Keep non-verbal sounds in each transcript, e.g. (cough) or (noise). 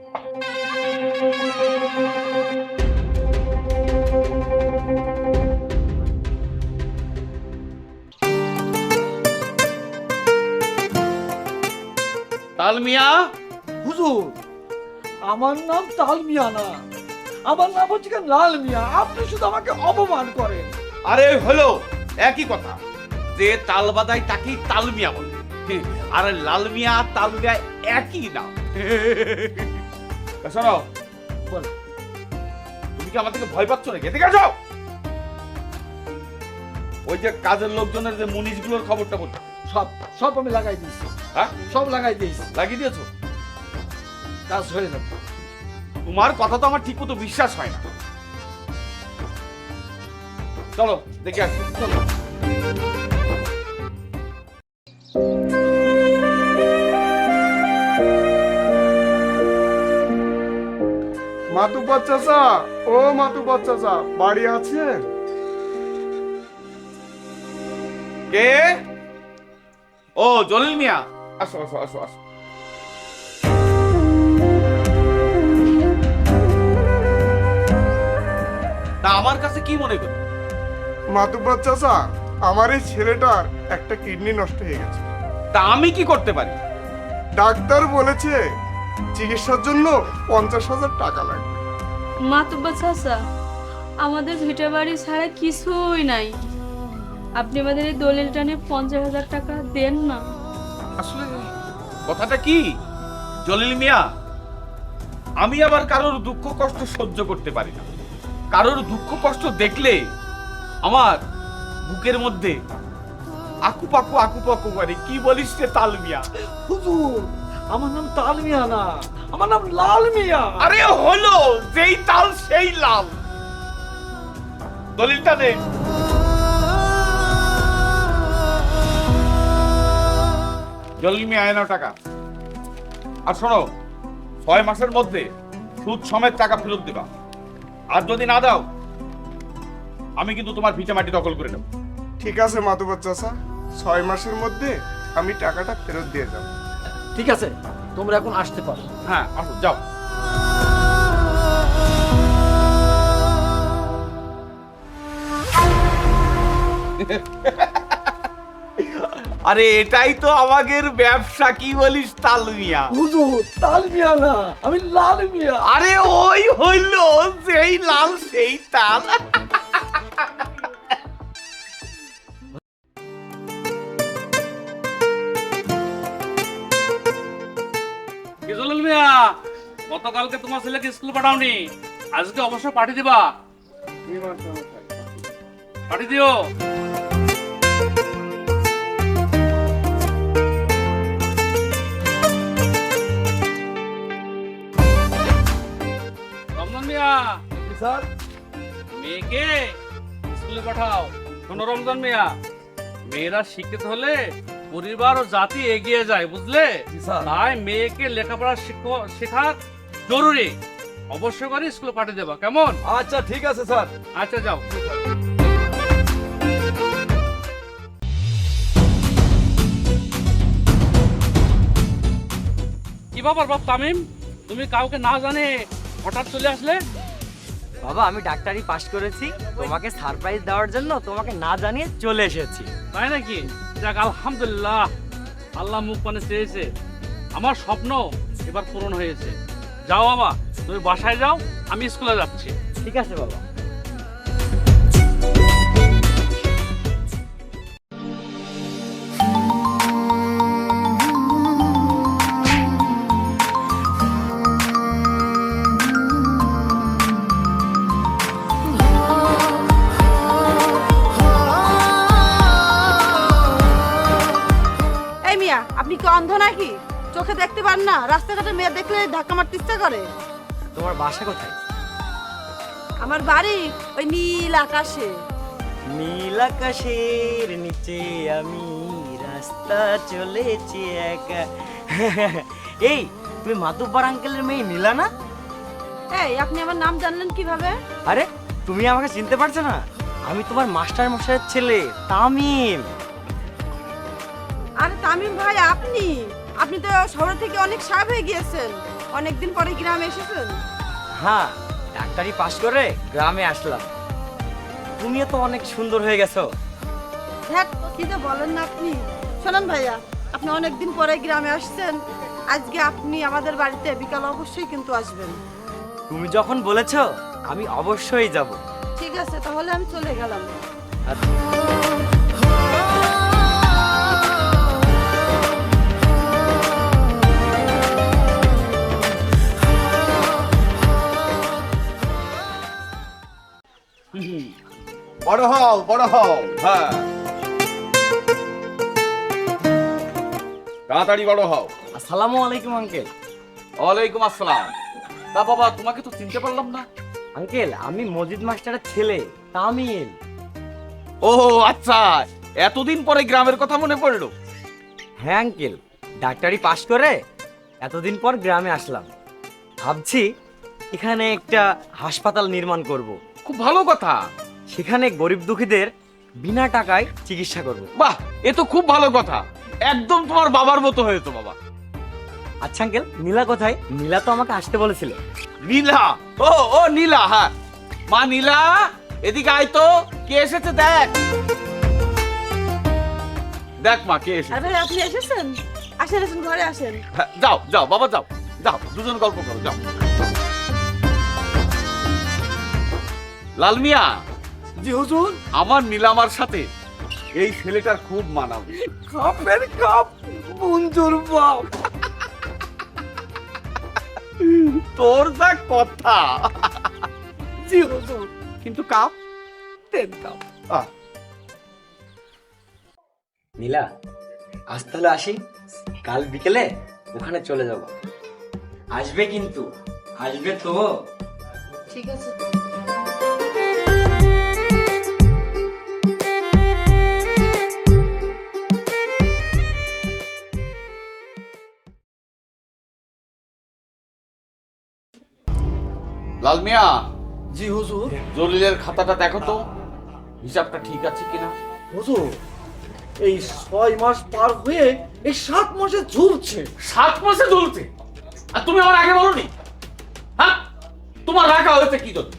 তালমিয়া? হুজুর আমার নাম তাল মিয়া না। আমার নাম হচ্ছে লাল মিয়া। আপনি শুধু আমাকে অপমান করেন। আরে হলো একই কথা। যে তাল বাদায় তাকেই তালমিয়া বলে। আর লাল মিয়া আর তাল মিয়া একই নাম। (laughs) শোনো বল। তুমি কি আমার থেকে ভয় পাচ্ছ নাকি? এদিকে আসো। ওই যে কাজের লোকজনের যে মুনিশগুলোর খবরটা সব সব আমি লাগাই দিয়েছি। হ্যাঁ? সব লাগাই দিয়েছি। লাগিয়ে দিয়েছ? কাজ হয়ে যাবে। তোমার কথা তো আমার ঠিক মতো বিশ্বাস হয় না। চলো দেখে আসি। চলো। মাতুব্বর চাচা ও মাতুব্বর চাচা বাড়ি আছেন কে? ও জলিল মিয়া। আসো আসো আসো আসো। তা আমার কাছে কি মনে করি মাতুব্বর চাচা আমার এই ছেলেটার একটা কিডনি নষ্ট হয়ে গেছে। তা আমি কি করতে পারি? ডাক্তার বলেছে চিকিৎসার জন্য পঞ্চাশ হাজার টাকা লাগবে। মাতুব্বা চাচা আমাদের ভিটে বাড়ি ছাড়া কিছুই নাই। আপনি আমাদের এই দলিলটা নিয়ে পঞ্চাশ হাজার টাকা দেন না। আসলে কথাটা কি? জলিল মিয়া আমি আবার কারোর দুঃখ কষ্ট সহ্য করতে পারি না। কারোর দুঃখ কষ্ট দেখলে আমার বুকের মধ্যে আকু পাকু আকু পাকু করে কি বলিস রে তাল মিয়া হুজুর আমার নাম তাল মিয়া না আমার নাম লাল মিয়া আরে হলো যেই তাল সেই লাল। দলিলটা নে জলিল মিয়া আয় নাও টাকা। আর শোনো ছয় মাসের মধ্যে সুদ সমেত টাকা ফেরত দিবা। আর যদি না দাও আমি কিন্তু তোমার ভিটে মাটি দখল করে নেব। ঠিক আছে মাতুব্বর চাচা ছয় মাসের মধ্যে আমি টাকাটা ফেরত দিয়ে যাব ঠিক আছে তোমরা এখন আসতে পারো। হ্যাঁ আসো যাও। আরে এটাই তো আমাদের ব্যবসা কি বলিস তালমিয়া হুজুর তাল মিয়া না আমি লাল মিয়া। আরে ওই হইল সেই লাল সেই তাল। গতকালকে তোমার ছেলেকে স্কুল পাঠাওনি। আজকে অবশ্য পাঠিয়ে দিবা। পাঠিয়ে দিও। রমজান মিয়া। স্যার? মেয়েকে স্কুলে পাঠাও। শোনো রমজান মিয়া মেয়েরা শিক্ষিত হলে পরিবার ও জাতি এগিয়ে যায় বুঝলে? তাই মেয়েকে লেখাপড়া শেখা জরুরি। অবশ্যই করে স্কুলে পাঠিয়ে দেবা। কেমন? আচ্ছা ঠিক আছে স্যার। আচ্ছা যাও। কি ব্যাপার বাপ তামিম? তুমি কাউকে না জানে হঠাৎ চলে আসলে? বাবা আমি ডাক্তারি পাশ করেছি। তোমাকে সারপ্রাইজ দেওয়ার জন্য তোমাকে না জানিয়ে চলে এসেছি। তাই নাকি? যাক আলহামদুলিল্লাহ। আল্লাহ মুখ পানে চেয়েছে। আমার স্বপ্ন এবার পূরণ হয়েছে। যাও বাবা তুমি বাসায় যাও আমি স্কুলে যাচ্ছি। ঠিক আছে বাবা। এই মিয়া আপনি কি অন্ধ নাকি? চোখে দেখতে পান না রাস্তাঘাটে মেয়ে দেখলে ধাক্কা মারতে ইচ্ছা করে। তোমার বাসা কোথায়? আমার বাড়ি ওই নীল আকাশে। নীল আকাশের নিচে আমি রাস্তা চলেছি একা। এই তুমি মাতুব্বার আঙ্কেলের মেয়ে নীলা না? এই আপনি আমার নাম জানলেন কীভাবে? আরে তুমি আমাকে চিনতে পারছ না? আমি তোমার মাস্টার মশাইয়ের ছেলে তামিম। আরে তামিম ভাই আপনি? আপনি তো শহর থেকে অনেক সাহেব হয়ে গিয়েছেন। অনেকদিন পরে গ্রামে এসেছেন। হ্যাঁ ডাক্তারি পাশ করে গ্রামে আসলাম। তুমিও তো অনেক সুন্দর হয়ে গেছো। হ্যাঁ কি যে বলেন না আপনি। শোনেন ভাইয়া আপনি অনেকদিন পরে গ্রামে আসছেন। আজকে আপনি আমাদের বাড়িতে বিকাল অবশ্যই কিন্তু আসবেন। তুমি যখন বলেছ আমি অবশ্যই যাব। ঠিক আছে তাহলে আমি চলে গেলাম। বড় হও বড় হও। হ্যাঁ। তাড়াতাড়ি বড় হও। আসসালামু আলাইকুম আঙ্কেল। ওয়ালাইকুম আসসালাম। তা বাবা তোমাকে তো চিনতে পারলাম না। আঙ্কেল আমি মজিদ মাস্টারের ছেলে তামিল। ও আচ্ছা। এতদিন পরে গ্রামের কথা মনে পড়ল। হ্যাঁ আঙ্কেল। ডাক্তারি পাশ করে এতদিন পর গ্রামে আসলাম। ভাবছি এখানে একটা হাসপাতাল নির্মাণ করব। খুব ভালো কথা। সেখানে গরিব দুঃখীদের বিনা টাকায় চিকিৎসা করব। বাহ এ তো খুব ভালো কথা। একদম তোমার বাবার মতো হয়েছে বাবা। আচ্ছা আঙ্কেল নীলা কোথায়? নীলা তো আমাকে আসতে বলেছিল। নীলা? ও ও নীলা হ্যাঁ। মা নীলা এদিকে আয় তো। কে এসেছে দেখ। দেখ মা কে এসেছে। আর আপনি এসেছেন? আসেন আসেন ঘরে আসেন। হ্যাঁ, যাও যাও বাবা যাও যাও দুজন গল্প করো যাও। লাল মিয়া জি হুজুর। আমার নীলামার সাথে এই ছেলেটার খুব মানাবে। কাপের কাপ মঞ্জুর বাপ। তোর যা কথা। জি হুজুর। কিন্তু কাপ তেন কাপ নীলা আজ তাহলে আসি। কাল বিকেলে ওখানে চলে যাব। আসবে কিন্তু আসবে তো। ঠিক আছে। লাল মিয়া? জি হুজুর। জলিলের খাতাটা দেখো তো। হিসাবটা ঠিক আছে কিনা? হুজুর এই ছয় মাস পার হয়ে এই সাত মাসে ঝুলছে। সাত মাসে চলছে আর তুমি আমার আগে বলনি? হ্যাঁ? তোমার রাখা হয়েছে কি জন্য?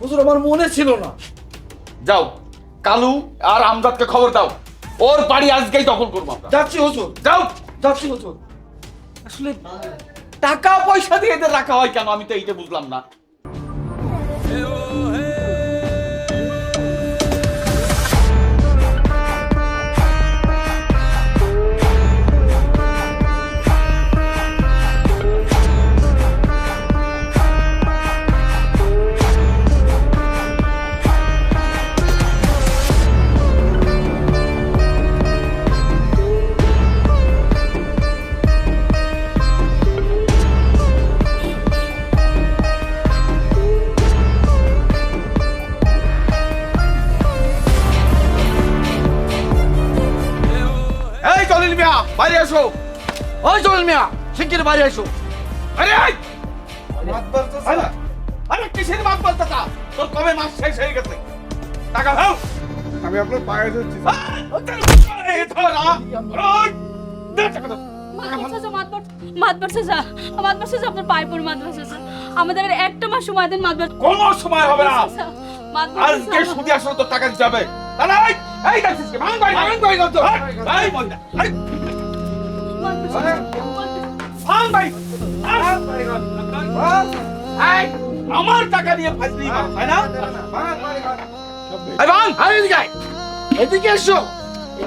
হুজুর আমার মনে ছিল না। যাও কালু আর আমদাদকে খবর দাও। ওর বাড়ি আজকেই দখল করব আমরা। যাচ্ছি হুজুর। যাও। যাচ্ছি হুজুর। আসলে টাকা পয়সা দিয়ে এদের রাখা হয় কেন? আমি তো এইটা বুঝলাম না। বাইরে এসো ওই চল মিয়া শিগগির বাইরে এসো আরে! আরে, আরে কিসের মাছ বলতেছা তোর কবে মাছ শেষ হয়ে গেছে? টাকা দাও। আমি আপনার পায়ে ধরছি আমাদের আর একটা মাস সময় দেন মাতবার। কোনো সময় হবে না। আজকে সুদি আসলে তো টাকা দিতে হবে? এই, কি? ভাঙ বাড়ি, ভাঙ এই মন্দা, আমার টাকা দিয়ে ফাজলি তাই না ভাঙ, এই এদিকে আয়। এদিকে এসো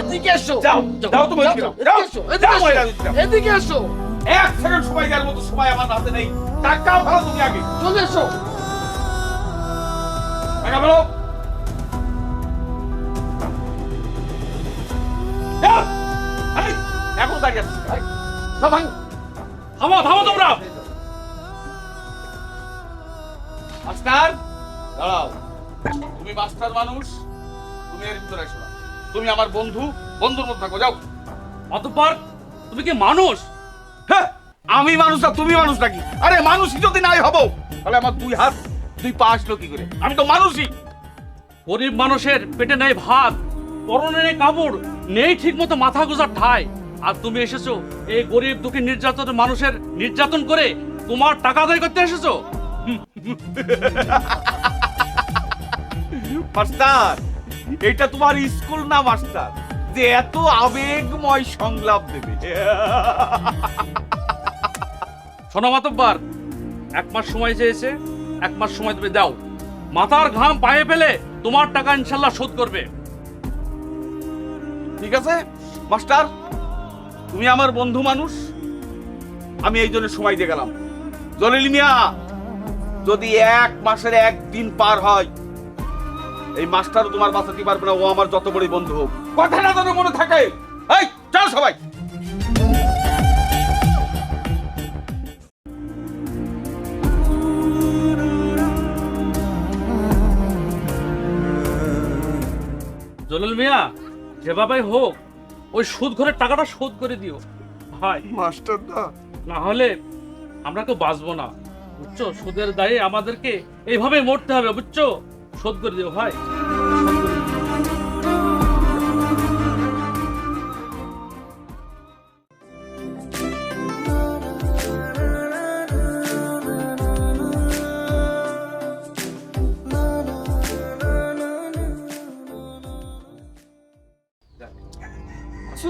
এদিকে এসো যাও, যাও তুমি এদিকে যাও। যাও, এদিকে এসো এদিকে যাও। এদিকে এসো এক সেকেন্ড সময় দেওয়ার মতো সময় আমার হাতে নেই টাকা ভালো তুমি আগে চলে এসো টাকা ভালো দাঁড়াও। তুমি মাস্টার মানুষ তুমি এর ভিতরে এসো। তুমি আমার বন্ধু বন্ধুর থাকো যাও। তুমি কি মানুষ? হ্যাঁ, আমি মানুষ না তুমি মানুষ নাকি? আরে মানুষই যদি নাই হব তাহলে আমার দুই হাত দুই পা আসলো কি করে? আমি তো মানুষই। গরিব মানুষের পেটে নেই ভাত পরনে নেই কাপড় নেই ঠিক মতো মাথা গোজার ঠাই। আর তুমি এসেছ এই গরিব দুঃখী নির্যাতন মানুষের নির্যাতন করে তোমার টাকা আদায় করতে এসেছ? (laughs) মাস্টার এটা তোমার স্কুল না মাস্টার? যে এত আবেগময় সংলাপ দেবে। (laughs) শোনো মাতব্বার এক মাস সময় চেয়েছে এক মাস সময় তুমি দাও। মাথার ঘাম পায়ে ফেলে তোমার টাকা ইনশাল্লাহ শোধ করবে। ঠিক আছে মাস্টার? তুমি আমার বন্ধু মানুষ। আমি এই জন্য সময় দিয়ে গেলাম। জলিল মিয়া, যদি এক মাসের একদিন পার হয়, এই মাস্টার তোমার বাঁচাতে পারবে না। ও আমার যত বড় বন্ধু হোক। কথাটা যেন মনে থাকে। এই, চল সবাই। জলিল মিয়া যেভাবে হোক ওই সুদ ঘরের টাকাটা শোধ করে দিও। ভাই মাস্টার দা। না হলে আমরা কেউ বাঁচবো না। বুঝছ? সুদের দায়ে আমাদেরকে এইভাবে মরতে হবে বুঝছ? শোধ করে দিও ভাই।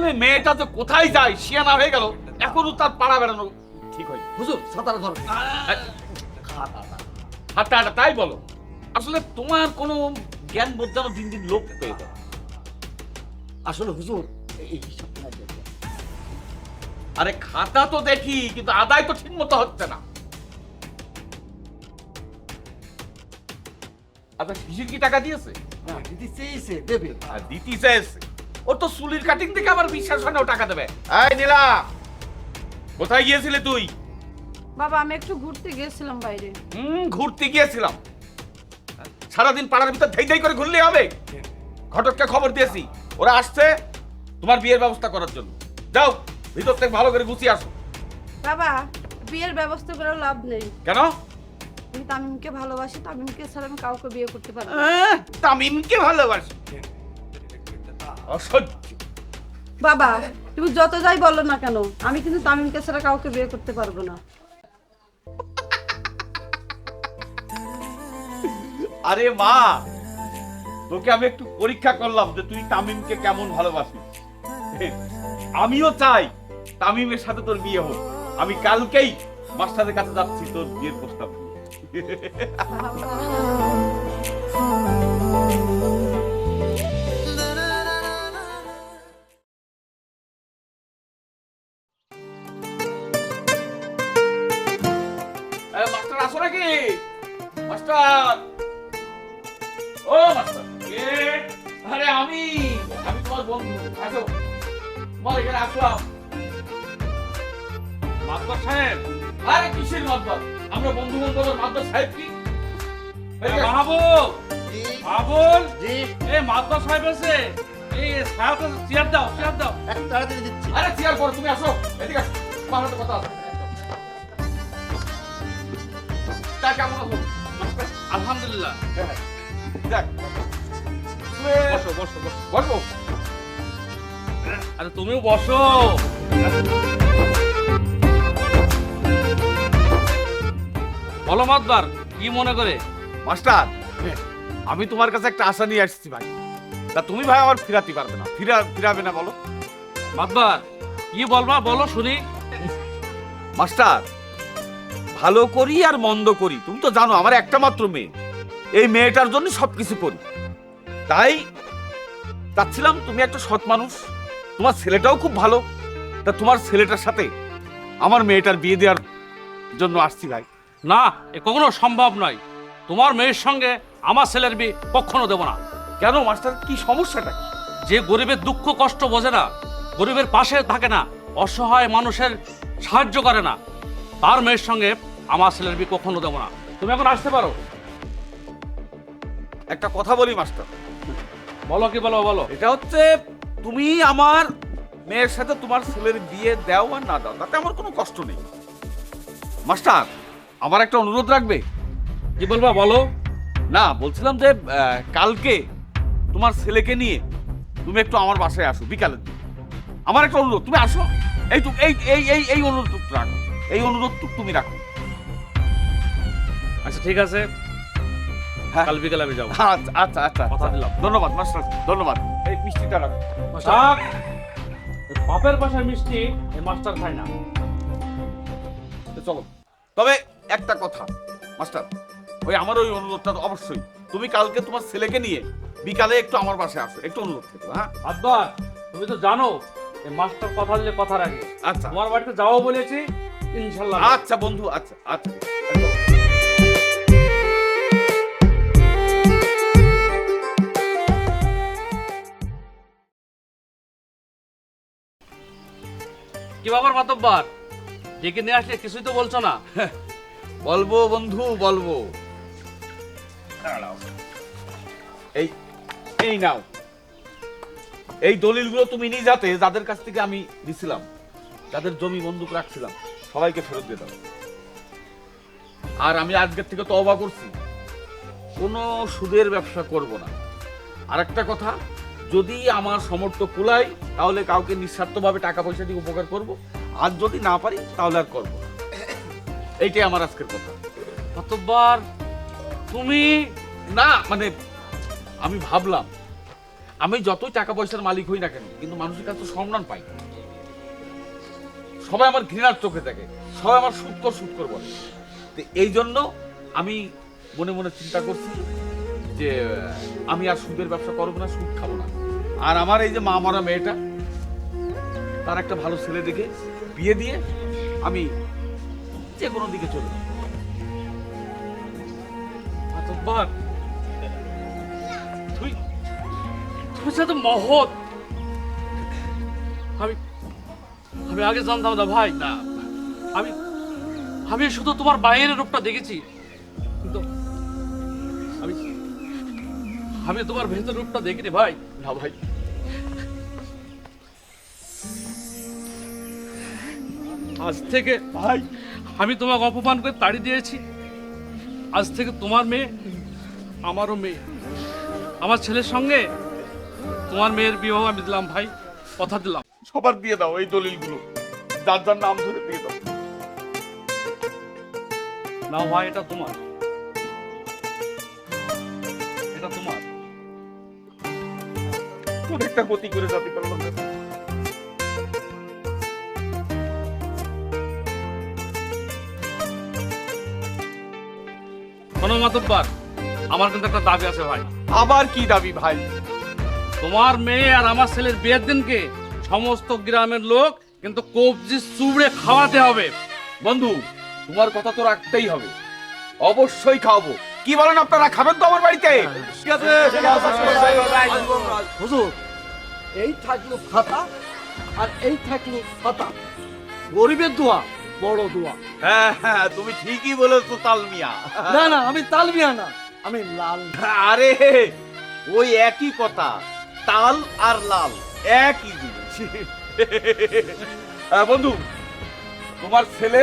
আসলে মেয়েটা তো কোথায় যায় শিয়ানা হয়ে গেল এখনও তার পাড়া বেড়ানো ঠিক হয় হুজুর সাঁতার ধর। হাঁটা তাই বলো। আসলে তোমার কোনো জ্ঞান বোঝানো দিন দিন লোক পেয়ে যাও আসলে হুজুর এই আরে খাতা তো দেখি কিন্তু আদায় তো ঠিক মতো হচ্ছে না। আচ্ছা শিশির কি টাকা দিয়েছে? দিদি চেয়েছে দেবে। আর দিতি চাইছে ও তো চুলির কাটিং দেখে আমার বিশ্বাস হয় না ও টাকা দেবে। এই নীলা কোথায় গিয়েছিলে তুই? বাবা আমি একটু ঘুরতে গিয়েছিলাম বাইরে। হুম ঘুরতে গিয়েছিলাম। সারাদিন পাড়ার ভিতর ধেই ধেই করে ঘুরলে হবে। ঘটককে খবর দিয়েছি। ওরা আসছে তোমার বিয়ের ব্যবস্থা করার জন্য। যাও ভিতর থেকে ভালো করে গুছিয়ে আসো। বাবা বিয়ের ব্যবস্থা করে লাভ নেই। কেন? আমি তামিমকে ভালোবাসি তামিমকে ছাড়া আমি কাউকে বিয়ে করতে পারব না। তামিমকে ভালোবাসি। অসহ্য। বাবা তুমি যত যাই বলো না কেন আমি কিন্তু তামিমকে ছাড়া কাউকে বিয়ে করতে পারব না। আরে মা তোকে আমি একটু পরীক্ষা করলাম যে তুই তামিমকে কেমন ভালোবাসিস। আমিও চাই তামিমের সাথে তোর বিয়ে হোক। আমি কালকেই মাস্টারের কাছে যাচ্ছি তোর বিয়ের প্রস্তাব। বন্ধু আসো। এখানে মাতবার সাহেব। আরে কিসের মাতবার আমরা বন্ধু মাতবার সাহেব কি? আসো। মাহবুব। মাহবুল এই মাতবার সাহেব এসে এই সাহেব চেয়ার দাও চেয়ার দাও। আরে চেয়ার করো তুমি আসো। এদিকে আসো। তোমার কথা আছে। তা কেমন আছো? আলহামদুলিল্লাহ। হ্যাঁ, যাক। বসো বসো বসো। বসবো? আরে তুমিও বসো। বলো মাতবার কি মনে করে? মাস্টার আমি তোমার কাছে একটা আশা নিয়ে আসছি ভাই। তা তুমি ভাই আমার ফিরাতে পারবে না। ফিরা ফিরাবে না বলো। মাতবার কি বলবা বলো শুনি। মাস্টার ভালো করি আর মন্দ করি তুমি তো জানো আমার একটা মাত্র মেয়ে। এই মেয়েটার জন্য সবকিছু করি। তাই চাচ্ছিলাম তুমি একটা সৎ মানুষ তোমার ছেলেটাও খুব ভালো। তা তোমার ছেলেটার সাথে আমার মেয়েটার বিয়ে দেওয়ার জন্য আসছি ভাই। না এ কখনো সম্ভব নয়। তোমার মেয়ের সঙ্গে আমার ছেলের বিয়ে কখনো দেবো না। কেন মাস্টার? কি সমস্যাটা? যে গরিবের দুঃখ কষ্ট বোঝে না গরিবের পাশে থাকে না অসহায় মানুষের সাহায্য করে না। তার মেয়ের সঙ্গে আমার ছেলের বিয়ে কখনো দেবো না। তুমি এখন আসতে পারো। একটা কথা বলি মাস্টার। বলো কি বলো বলো। এটা হচ্ছে তুমি আমার মেয়ের সাথে তোমার ছেলের বিয়ে দাও আর না দাও তাতে আমার কোনো কষ্ট নেই। মাস্টার আমার একটা অনুরোধ রাখবে? কি বলবা বলো। না বলছিলাম যে আহ, কালকে তোমার ছেলেকে নিয়ে তুমি একটু আমার বাসায় আসো বিকালের দিকে। আমার একটা অনুরোধ তুমি আসো। এই তো এই এই এই এই অনুরোধ রাখো এই অনুরোধ তুমি রাখো। আচ্ছা ঠিক আছে। হ্যাঁ। কাল বিকেলে আমি যাব। আচ্ছা আচ্ছা আচ্ছা। কথা। দিলাম। ধন্যবাদ মাস্টার ধন্যবাদ। এই মিষ্টিটা রাখো থাক। বাপের পাশে মিষ্টি এই মাস্টার খায় না। তো চলো। তবে একটা কথা মাস্টার ওই আমার ওই অনুরোধটা তো অবশ্যই। তুমি কালকে তোমার ছেলেকে নিয়ে বিকালে একটু আমার বাসায় আসো একটু অনুরোধ করব হ্যাঁ? আব্বার তুমি তো জানো এই মাস্টার কথা দিলে কথা রাখে আচ্ছা। তোমার বাড়িতে যাও বলেছি ইনশাল্লাহ। আচ্ছা বন্ধু আচ্ছা আচ্ছা। কি বাবার মাতব্বার? ডেকে নিয়ে আসলে কিছুই তো বলছো না। বলব বন্ধু বলব। এই এই নাও। এই দলিলগুলো তুমি নিয়ে যাতে যাদের কাছ থেকে আমি দিছিলাম যাদের জমি বন্দুক রাখছিলাম সবাইকে ফেরত দিয়ে দাও। আর আমি আজকের থেকে তওবা করছি। কোনো সুদের ব্যবসা করব না। আর একটা কথা যদি আমার সমর্থ কুলায় তাহলে কাউকে নিঃস্বার্থভাবে টাকা পয়সা দিয়ে উপকার করব। আর যদি না পারি তাহলে আর করব এইটাই আমার আজকের কথা। মাতব্বার তুমি না মানে আমি ভাবলাম আমি যতই টাকা পয়সার মালিক হই না কেন কিন্তু মানুষের কাছে তো সম্মান পাই। সবাই আমার ঘৃণার চোখে থাকে সবাই আমার সুৎকর সুৎকর বলে। তো এই জন্য আমি মনে মনে চিন্তা করছি যে আমি আর সুদের ব্যবসা করব না সুদ খাব না। আর আমার এই যে মা মরা মেয়েটা তার একটা ভালো ছেলে দেখে বিয়ে দিয়ে আমি যে কোনো দিকে চলে যাব। তুই সাথে মহৎ। আমি আমি আগে জানতাম না ভাই। না আমি আমি শুধু তোমার বাইরের রূপটা দেখেছি কিন্তু আমি আমি তোমার ভেতর রূপটা দেখিনি ভাই। না ভাই। আজ থেকে ভাই। আমি তোমাকে অপমান করে তাড়ি দিয়েছি। আজ থেকে তোমার মেয়ে আমারও মেয়ে। আমার ছেলের সঙ্গে তোমার মেয়ের বিবাহ আমি দিলাম ভাই কথা দিলাম। সবার দিয়ে দাও এই দলিলগুলো। যার যার নাম ধরে দিয়ে দাও। না ভাই এটা তোমার। একটা গতি করে যাতে পারলাম। মাতব্বার আমার কিন্তু একটা দাবি আছে ভাই আবার কি দাবি ভাই তোমার মেয়ে আর আমার ছেলের বিয়ের দিনকে সমস্ত গ্রামের লোক কিন্তু কবজি চুবড়ে খাওয়াতে হবে বন্ধু তোমার কথা তো রাখতেই হবে অবশ্যই খাওয়াবো কি বলেন আপনারা খাবেন তো আমার বাড়িতে ঠিক আছে হুজুর এই থাকল খাতা আর এই থাকল খাতা গরিবের দোয়া বড় দোয়া। হ্যাঁ হ্যাঁ তুমি ঠিকই বলেছ তালমিয়া না না আমি তালমিয়া না আমি লাল। আরে ওই একই কথা তাল আর লাল একই জিনিস। আহ, বন্ধু তোমার ছেলে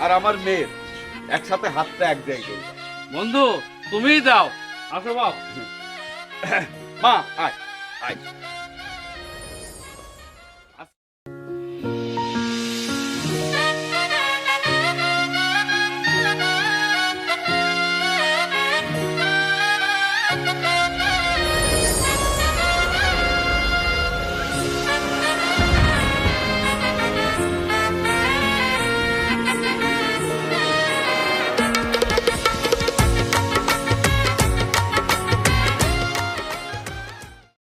আর আমার মেয়ের একসাথে হাতটা এক জায়গায় বন্ধু তুমিই দাও আসো বাপ। মা আয় আয়।